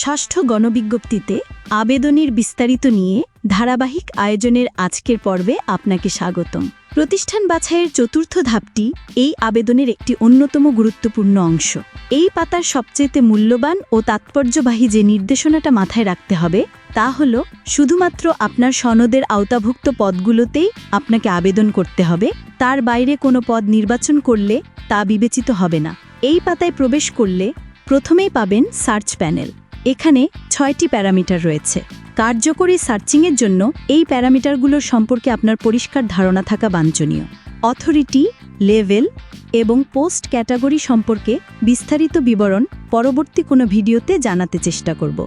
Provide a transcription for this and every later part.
ষষ্ঠ গণবিজ্ঞপ্তিতে আবেদনের বিস্তারিত নিয়ে ধারাবাহিক আয়োজনের আজকের পর্বে আপনাকে স্বাগতম। প্রতিষ্ঠান বাছাইয়ের চতুর্থ ধাপটি এই আবেদনের একটি অন্যতম গুরুত্বপূর্ণ অংশ। এই পাতার সবচেয়ে মূল্যবান ও তাৎপর্যবাহী যে নির্দেশনাটা মাথায় রাখতে হবে, তা হল শুধুমাত্র আপনার সনদের আওতাভুক্ত পদগুলোতেই আপনাকে আবেদন করতে হবে, তার বাইরে কোনো পদ নির্বাচন করলে তা বিবেচিত হবে না। এই পাতায় প্রবেশ করলে প্রথমেই পাবেন সার্চ প্যানেল। এখানে ছয়টি প্যারামিটার রয়েছে। কার্যকরী সার্চিংয়ের জন্য এই প্যারামিটারগুলোর সম্পর্কে আপনার পরিষ্কার ধারণা থাকা বাঞ্ছনীয়। অথরিটি, লেভেল এবং পোস্ট ক্যাটাগরি সম্পর্কে বিস্তারিত বিবরণ পরবর্তী কোনো ভিডিওতে জানাতে চেষ্টা করব।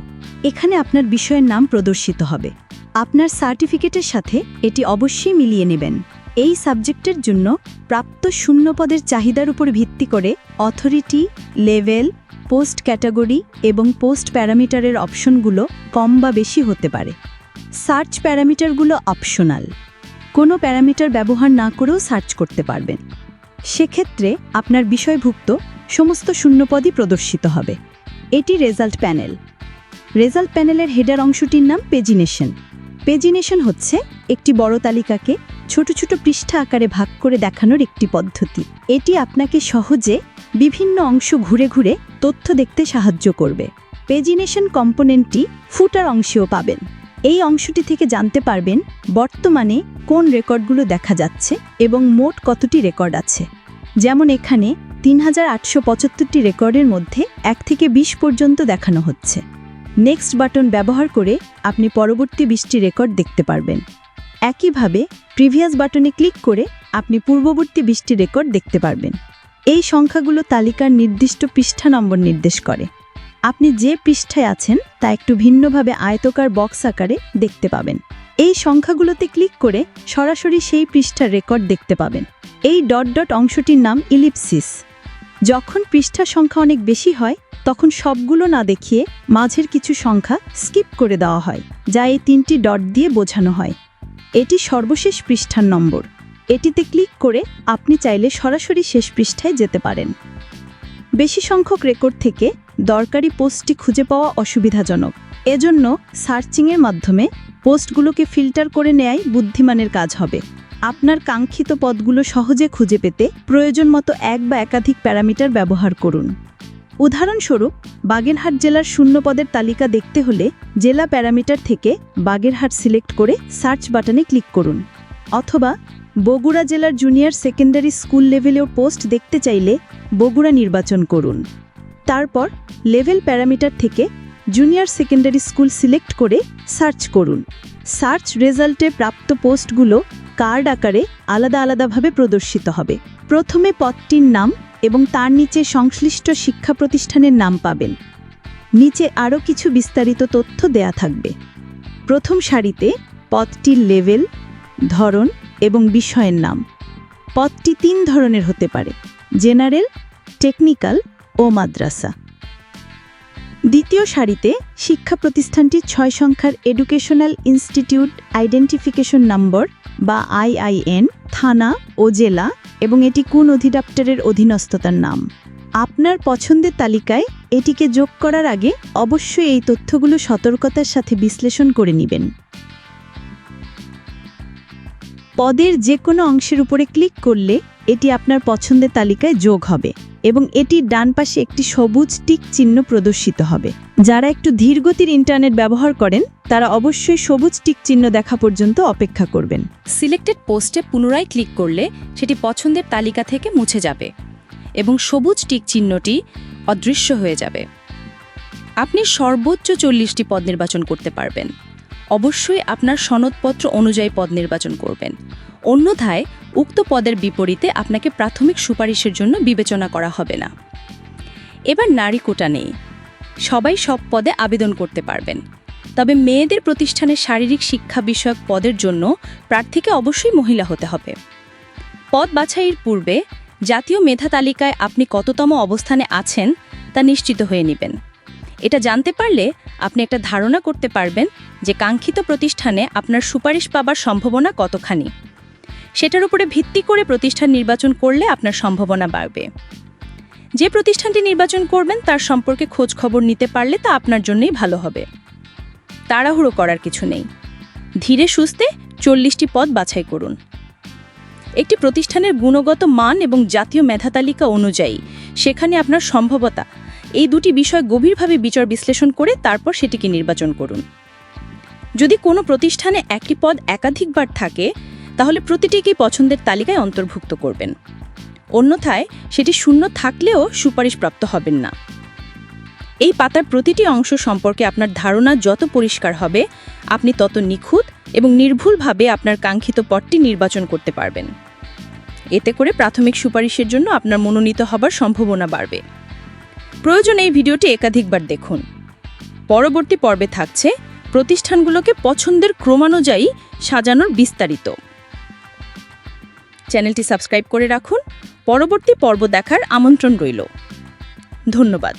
এখানে আপনার বিষয়ের নাম প্রদর্শিত হবে। আপনার সার্টিফিকেটের সাথে এটি অবশ্যই মিলিয়ে নেবেন। এই সাবজেক্টের জন্য প্রাপ্ত শূন্য পদের চাহিদার উপর ভিত্তি করে অথরিটি, লেভেল, পোস্ট ক্যাটাগরি এবং পোস্ট প্যারামিটারের অপশনগুলো কম বা বেশি হতে পারে। সার্চ প্যারামিটারগুলো অপশনাল। কোনো প্যারামিটার ব্যবহার না করেও সার্চ করতে পারবেন। সেক্ষেত্রে আপনার বিষয়ভুক্ত সমস্ত শূন্যপদই প্রদর্শিত হবে। এটি রেজাল্ট প্যানেল। রেজাল্ট প্যানেলের হেডার অংশটির নাম পেজিনেশন। পেজিনেশন হচ্ছে একটি বড় তালিকাকে ছোট ছোট পৃষ্ঠা আকারে ভাগ করে দেখানোর একটি পদ্ধতি। এটি আপনাকে সহজে বিভিন্ন অংশ ঘুরে ঘুরে তথ্য দেখতে সাহায্য করবে। পেজিনেশন কম্পোনেন্টটি ফুটার অংশেও পাবেন। এই অংশটি থেকে জানতে পারবেন বর্তমানে কোন রেকর্ডগুলো দেখা যাচ্ছে এবং মোট কতটি রেকর্ড আছে। যেমন এখানে তিন হাজার রেকর্ডের মধ্যে এক থেকে বিশ পর্যন্ত দেখানো হচ্ছে। নেক্সট বাটন ব্যবহার করে আপনি পরবর্তী বিশটি রেকর্ড দেখতে পারবেন। একইভাবে প্রিভিয়াস বাটনে ক্লিক করে আপনি পূর্ববর্তী বিশটি রেকর্ড দেখতে পারবেন। এই সংখ্যাগুলো তালিকার নির্দিষ্ট পৃষ্ঠা নম্বর নির্দেশ করে। আপনি যে পৃষ্ঠায় আছেন তা একটু ভিন্নভাবে আয়তকার বক্স আকারে দেখতে পাবেন। এই সংখ্যাগুলোতে ক্লিক করে সরাসরি সেই পৃষ্ঠার রেকর্ড দেখতে পাবেন। এই ডট ডট অংশটির নাম ইলিপসিস। যখন পৃষ্ঠা সংখ্যা অনেক বেশি হয়, তখন সবগুলো না দেখিয়ে মাঝের কিছু সংখ্যা স্কিপ করে দেওয়া হয়, যা এই তিনটি ডট দিয়ে বোঝানো হয়। এটি সর্বশেষ পৃষ্ঠার নম্বর। এটিতে ক্লিক করে আপনি চাইলে সরাসরি শেষ পৃষ্ঠায় যেতে পারেন। বেশি সংখ্যক রেকর্ড থেকে দরকারি পোস্টটি খুঁজে পাওয়া অসুবিধাজনক। এজন্য সার্চিংয়ের মাধ্যমে পোস্টগুলোকে ফিল্টার করে নেয়াই বুদ্ধিমানের কাজ হবে। আপনার কাঙ্ক্ষিত পদগুলো সহজে খুঁজে পেতে প্রয়োজন মতো এক বা একাধিক প্যারামিটার ব্যবহার করুন। উদাহরণস্বরূপ, বাগেরহাট জেলার শূন্য পদের তালিকা দেখতে হলে জেলা প্যারামিটার থেকে বাগেরহাট সিলেক্ট করে সার্চ বাটনে ক্লিক করুন। অথবা বগুড়া জেলার জুনিয়র সেকেন্ডারি স্কুল লেভেলেও পোস্ট দেখতে চাইলে বগুড়া নির্বাচন করুন। তারপর লেভেল প্যারামিটার থেকে জুনিয়র সেকেন্ডারি স্কুল সিলেক্ট করে সার্চ করুন। সার্চ রেজাল্টে প্রাপ্ত পোস্টগুলো কার্ড আকারে আলাদা আলাদাভাবে প্রদর্শিত হবে। প্রথমে পদটির নাম এবং তার নিচে সংশ্লিষ্ট শিক্ষা প্রতিষ্ঠানের নাম পাবেন। নিচে আরও কিছু বিস্তারিত তথ্য দেয়া থাকবে। প্রথম সারিতে পদটির লেভেল, ধরন এবং বিষয়ের নাম। পদটি তিন ধরনের হতে পারে, জেনারেল, টেকনিক্যাল ও মাদ্রাসা। দ্বিতীয় সারিতে শিক্ষা প্রতিষ্ঠানটির ছয় সংখ্যার এডুকেশনাল ইনস্টিটিউট আইডেন্টিফিকেশন নম্বর বা আইআইএন, থানা ও জেলা এবং এটি কোন অধিদপ্তরের অধীনস্থতার নাম। আপনার পছন্দের তালিকায় এটিকে যোগ করার আগে অবশ্যই এই তথ্যগুলো সতর্কতার সাথে বিশ্লেষণ করে নেবেন। পদের যে কোনো অংশের উপরে ক্লিক করলে এটি আপনার পছন্দের তালিকায় যোগ হবে। এবং এটির ডান পাশে একটি সবুজ টিক চিহ্ন প্রদর্শিত হবে। যারা একটু ধীরগতির ইন্টারনেট ব্যবহার করেন, তারা অবশ্যই সবুজ টিক চিহ্ন দেখা পর্যন্ত অপেক্ষা করবেন। সিলেক্টেড পোস্টে পুনরায় ক্লিক করলে সেটি পছন্দের তালিকা থেকে মুছে যাবে এবং সবুজ টিক চিহ্নটি অদৃশ্য হয়ে যাবে। আপনি সর্বোচ্চ চল্লিশটি পদ নির্বাচন করতে পারবেন। অবশ্যই আপনার সনদপত্র অনুযায়ী পদ নির্বাচন করবেন। অন্যথায়, উক্ত পদের বিপরীতে আপনাকে প্রাথমিক সুপারিশের জন্য বিবেচনা করা হবে না। এবার নারী কোটা নেই। সবাই সব পদে আবেদন করতে পারবেন। তবে মেয়েদের প্রতিষ্ঠানের শারীরিক শিক্ষা বিষয়ক পদের জন্য প্রার্থীকে অবশ্যই মহিলা হতে হবে। পদ বাছাইয়ের পূর্বে জাতীয় মেধা তালিকায় আপনি কততম অবস্থানে আছেন তা নিশ্চিত হয়ে নেবেন। এটা জানতে পারলে আপনি একটা ধারণা করতে পারবেন যে কাঙ্ক্ষিত প্রতিষ্ঠানে আপনার সুপারিশ পাবার সম্ভাবনা কতখানি। সেটার উপরে ভিত্তি করে প্রতিষ্ঠান নির্বাচন করলে আপনার সম্ভাবনা বাড়বে। যে প্রতিষ্ঠানটি নির্বাচন করবেন, তার সম্পর্কে খোঁজ খবর নিতে পারলে তা আপনার জন্যই ভালো হবে। তাড়াহুড়ো করার কিছু নেই। ধীরে সুস্থে চল্লিশটি পদ বাছাই করুন। একটি প্রতিষ্ঠানের গুণগত মান এবং জাতীয় মেধা তালিকা অনুযায়ী, সেখানে আপনার সম্ভবতা এই দুটি বিষয় গভীরভাবে বিচার বিশ্লেষণ করে তারপর সেটিকে নির্বাচন করুন। যদি কোনো প্রতিষ্ঠানে একটি পদ একাধিকবার থাকে, তাহলে প্রতিটিকেই পছন্দের তালিকায় অন্তর্ভুক্ত করবেন। অন্যথায় সেটি শূন্য থাকলেও সুপারিশপ্রাপ্ত হবেন না। এই পাতার প্রতিটি অংশ সম্পর্কে আপনার ধারণা যত পরিষ্কার হবে, আপনি তত নিখুঁত এবং নির্ভুলভাবে আপনার কাঙ্ক্ষিত পদটি নির্বাচন করতে পারবেন। এতে করে প্রাথমিক সুপারিশের জন্য আপনার মনোনীত হবার সম্ভাবনা বাড়বে। প্রয়োজন এই ভিডিওটি একাধিকবার দেখুন। পরবর্তী পর্বে থাকছে প্রতিষ্ঠানগুলোকে পছন্দের ক্রমানুযায়ী সাজানোর বিস্তারিত। চ্যানেলটি সাবস্ক্রাইব করে রাখুন। পরবর্তী পর্ব দেখার আমন্ত্রণ রইল। ধন্যবাদ।